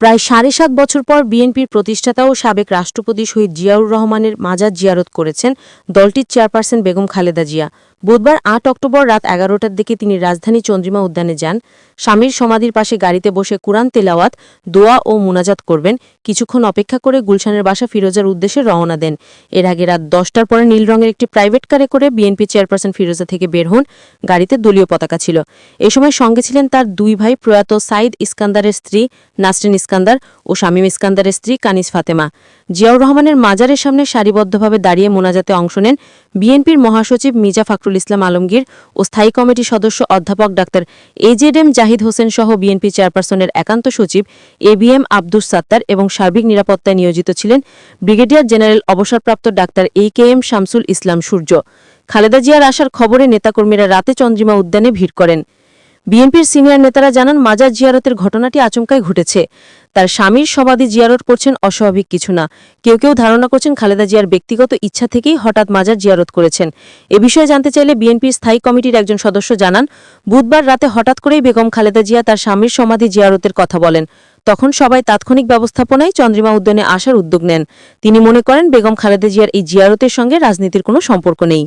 প্রায় সাড়ে সাত বছর পর বিএনপির প্রতিষ্ঠাতা ও সাবেক রাষ্ট্রপতি শহীদ জিয়াউর রহমানের মাজার জিয়ারত করেছেন দলটির চেয়ারপারসন বেগম খালেদা জিয়া। বুধবার আট অক্টোবর রাত এগারোটার দিকে তিনি রাজধানী চন্দ্রিমা উদ্যানে যান। স্বামীর সমাধির পাশে গাড়িতে বসে কুরআন তেলাওয়াত, দোয়া ও মুনাজাত করবেন। কিছুক্ষণ অপেক্ষা করে গুলশানের বাসা ফিরোজার উদ্দেশ্যে রওনা দেন। এর আগে রাত দশটার পরে নীল রঙের একটি প্রাইভেট কারে করে বিএনপি চেয়ারপারসন ফিরোজা থেকে বের হন। গাড়িতে দলীয় পতাকা ছিল। এ সময় সঙ্গে ছিলেন তার দুই ভাই প্রয়াত সাইদ ইস্কান্দারের স্ত্রী নাসরিন ইস্কান্দার ও শামীম ইস্কান্দারের স্ত্রী কানিস ফাতেমা। জিয়াউর রহমানের মাজারের সামনে সারিবদ্ধভাবে দাঁড়িয়ে মোনাজাতে অংশ নেন বিএনপির মহাসচিব মির্জা ফখরুল ইসলাম আলমগীর ও স্থায়ী কমিটির সদস্য অধ্যাপক doctor A Z M Zahid Hossain সহ বিএনপি চেয়ারপারসনের একান্ত সচিব A B M Abdus Sattar এবং সার্বিক নিরাপত্তায় নিয়োজিত ছিলেন ব্রিগেডিয়ার জেনারেল অবসরপ্রাপ্ত doctor A K M Shamsul Islam Surjo. Khaleda জিয়ার আসার খবরে নেতাকর্মীরা রাতে চন্দ্রিমা উদ্যানে ভিড় করেন। বিএনপির সিনিয়র নেতারা জানান, মাজার জিয়ারতের ঘটনাটি আচমকাই ঘটেছে। তার স্বামীর সমাধি জিয়ারত করছেন অস্বাভাবিক কিছু না। কেউ কেউ ধারণা করছেন খালেদা জিয়ার ব্যক্তিগত ইচ্ছা থেকেই হঠাৎ মাজার জিয়ারত করেছেন। এ বিষয়ে জানতে চাইলে বিএনপির স্থায়ী কমিটির একজন সদস্য জানান, বুধবার রাতে হঠাৎ করেই বেগম খালেদা জিয়া তার স্বামীর সমাধি জিয়ারতের কথা বলেন। তখন সবাই তাৎক্ষণিক ব্যবস্থাপনায় চন্দ্রিমা উদ্যানে আসার উদ্যোগ নেন। তিনি মনে করেন, বেগম খালেদা জিয়ার এই জিয়ারতের সঙ্গে রাজনীতির কোনো সম্পর্ক নেই।